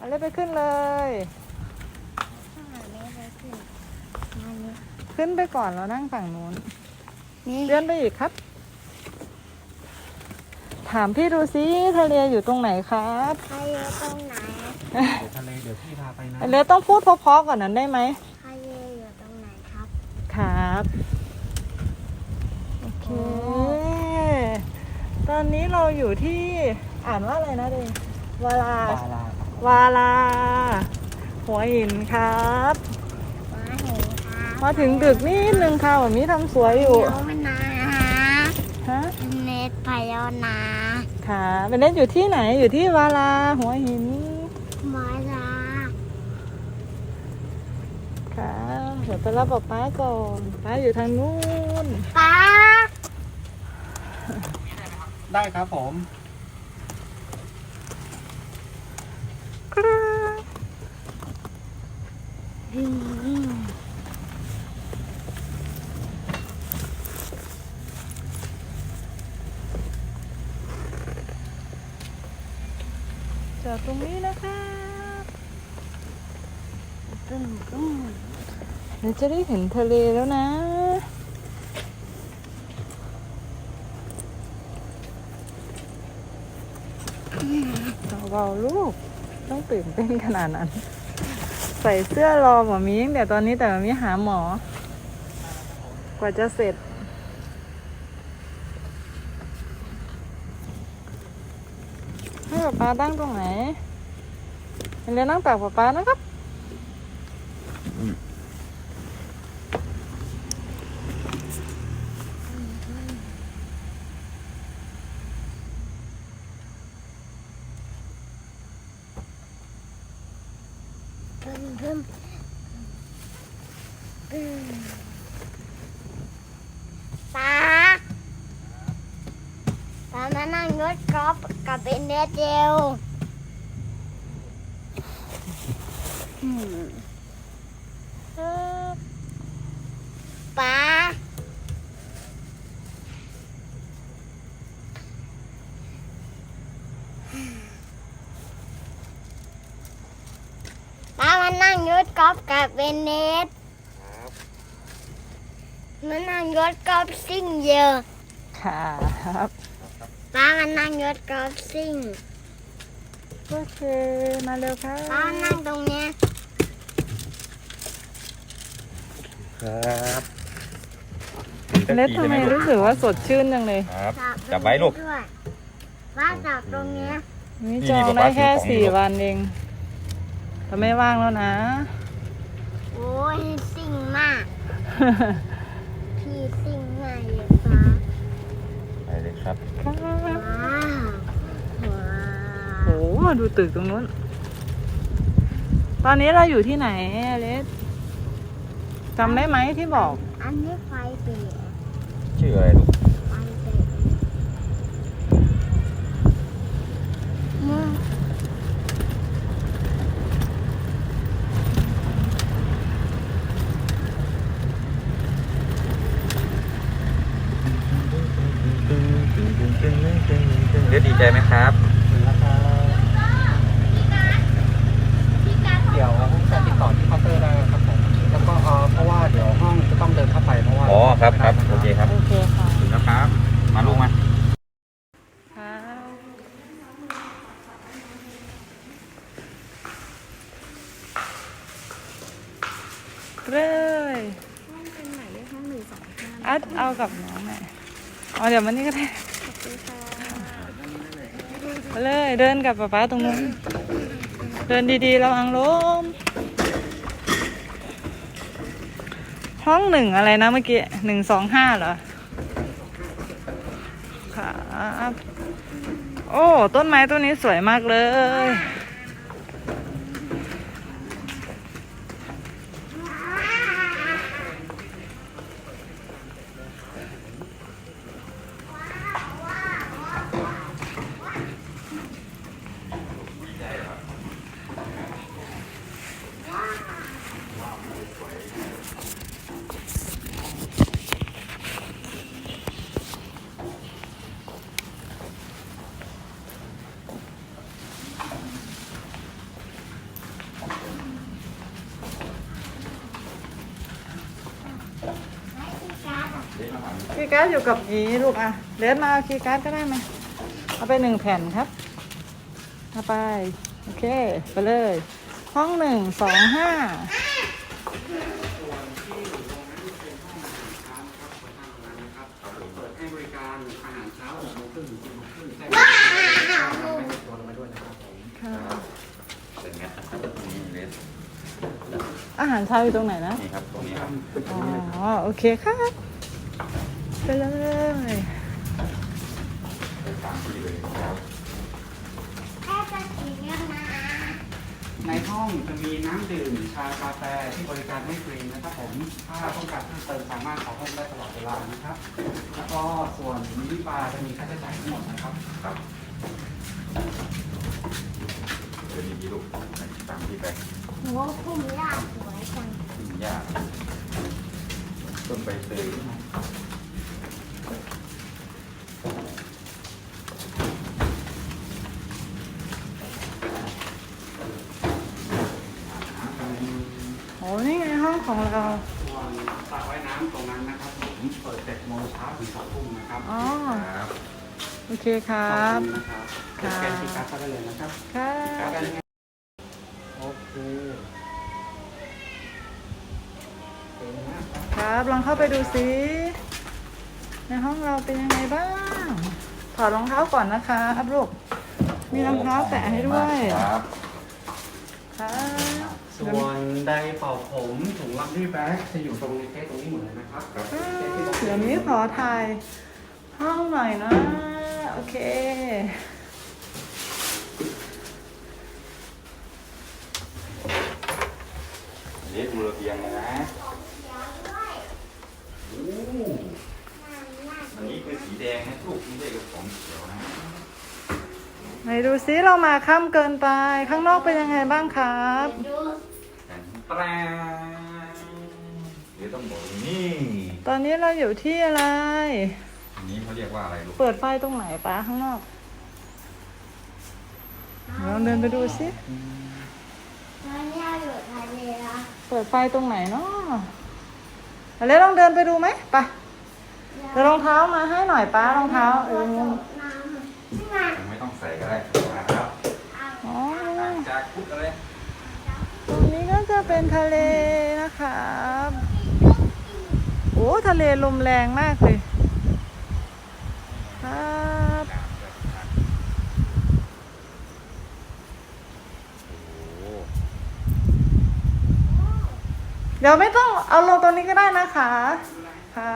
เอาเลยไปขึ้นเลย ข้างหลังไม่ได้ขึ้นอันนี้ขึ้นไปก่อนแล้วนั่งฝั่งนู้น นี่เลื่อนไปอีกครับ ถามพี่ดูซิทะเลอยู่ตรงไหนครับใครอยู่ตรงไหนเดี๋ยวทะเลเดี๋ยวพี่พาไปนะเรือต้องพูดเพราะๆก่อนนั้นได้ไหม ใครอยู่ตรงไหนครับ ครับ โอเค ตอนนี้เราอยู่ที่อ่านว่าอะไรนะเดงวาลา ปลาลาครับ วาลา หัวหินครับ มาเห็นครับมาถึงดึกนิดนึงค่ะแบบนี้ทำสวยอยู่เดี๋ยวมันนะฮะเน็ตพยอนาค่ะเป็นเล่นอยู่ที่ไหนอยู่ที่วาลา หัวหินมาลาค่ะเดี๋ยวไปรับป๊าป๊าก่อนป๊าอยู่ทางนู้น ป้า ได้ครับผม ครับ อืม จอด ตรงนี้นะคะตึ้งตึ้งเดี๋ยวจะได้เห็นทะเลแล้วนะ เบาๆลูก ต้องตื่นเต้นขนาดนั้น ใส่เสื้อรอหมอมีตั้งแต่ตอนนี้แต่หมอมีหาหมอ กว่าจะเสร็จ ให้ ป๊าป๊าตั้งตรงไหนเรียนนั่งตักป๊าป๊านะครับตึ้งตึ้งตึ้งป้า ป้ามานั่งรถกอล์ฟกับเบนเดเจลอืมป้าป้ามานั่งรถกอล์ฟกับเบนเนสมานั่งรถกอล์ฟซิ่งเยอะครับ ป้ามานั่งรถกอล์ฟซิ่งโอเค มาเร็วครับป้านั่งตรงเนี้ยครับเล็ดทำไมรู้สึกว่าสดชื่นจังเลยครับจับจับไว้ลูกด้วยป้าจับตรงเนี้ยนี่นี่จองนี่ได้ป๊าแค่ซื้อของสี่อยู่วันเองแต่ไม่ว่างแล้วนะ โอ้ยซิ่งมาก พี่ซิ่งมากเลยป้า ไปเลย ครับครับว้าวว้าวโอ้โหดูตึกตรงนู้น ตอนนี้เราอยู่ที่ไหนอเล็กจำได้ไหมที่บอก อันนี้ไฟเสียชื่ออะไรลูก ไฟเสียมึง เล็ดดี ใจไหมครับเดี๋ยวจะติดต่อที่เคาน์เตอร์ได้ครับผมแล้วก็เอ่อเพราะว่าเดี๋ยวห้องจะต้องเดินเข้าไปเพราะว่าอ๋อครับครับไม่ได้นะโอเคครับโอเคค่ะถึงแล้วครับ มาลูกมาครับเลยห้องเป็นหมายเลขห้องหนึ่งสองห้าอัดเอากับน้องหน่อยเอาเดี๋ยวมันนี่ก็ได้ขอบคุณค่ะ ไปเลยเดินกับป๊าป๊าตรงนู้น เดินดีๆระวังล้ม ห้องหนึ่งอะไรนะเมื่อกี้หนึ่งสองห้าเหรอ ครับ โอ้ ต้นไม้ต้นนี้สวยมากเลย คีย์การ์ดอยู่กับหมีลูกอะเลสมาเอาคีย์การ์ดก็ได้ไหมเอาไปหนึ่งแผ่นครับเอาไป โอเค ไปเลย ห้องหนึ่งสองห้าเปิดให้บริการอาหารเช้าหกโมงครึ่งถึงสี่โมงครึ่งแจ้งไม่ติดตัวลงมาด้วยนะครับผมค่ะเป็นไงนะครับนี่เลสอาหารเช้าอยู่ตรงไหนนะนี่ครับตรงนี้ครับอ๋อโอเคครับ ไปเลยไปตามที่เลยครับแค่จะกินยังนะในห้องจะมีน้ำดื่มชากาแฟที่บริการให้ฟรีนะครับผม ถ้าต้องการเพิ่มเติมสามารถขอเพิ่มได้ตลอดเวลานะครับ แล้วก็ส่วนมินิบาร์จะมีค่าใช้จ่ายทั้งหมดนะครับครับเดินดีๆลูกตามที่ไปโอ้พุ่มยาสวยจังขึ้นยากต้นใบเตย โอ้นี่ไงห้อง ของเรา ส่วนสระว่ายน้ำตรงนั้นนะครับผมเปิด7โมงเช้าถึง2ทุ่มนะครับอ๋อ ครับโอเคครับนะครับครับสแกนที่การ์ดเข้าได้เลยนะครับค่ะการ์ดได้ยังไงโอเคเก่งมากครับครับลองเข้าไปดูซิในห้องเราเป็นยังไงบ้าง ถอดรองเท้าก่อนนะครับลูกมีรองเท้าแตะให้ด้วย ครับครับ ส่วนไดร์เป่าผมถุงลัมบี้แบ็กจะอยู่ตรงในเคสตรงนี้หมดเลยนะครับเดี๋ยวนี้ขอถ่ายห้องหน่อยนะ โอเค เลสดูระเบียงเลยนะโอ้อันนี้คือสีแดงนะลูกไม่ใช่กระป๋องเขียวนะไหนดูซิเรามาค่ำเกินไป ข้างนอกเป็นยังไงบ้างครับดูแต่แปลงเดี๋ยวต้องบอกนี่ตอนนี้เราอยู่ที่อะไร อันนี้เขาเรียกว่าอะไรลูกเปิดไฟตรงไหนป้าข้างนอกลองเดินไปดูซิตอนนี้เราอยู่ทะเลแล้วเปิดไฟตรงไหนเนาะอะไรลองเดินไปดูไหมไปเดี๋ยวรองเท้ามาให้หน่อยป้ารองเท้าเออน้ำซึ่งมันยังไม่ต้องใส่ก็ได้มาครับ อ๋อ ห่างจากพุทธอะไร ตรงนี้ก็จะ เป็นทะเลนะครับโอ้ทะเลลมแรงมากเลยครับเดี๋ยวไม่ต้องเอาลงตรงนี้ก็ได้นะคะค่ะ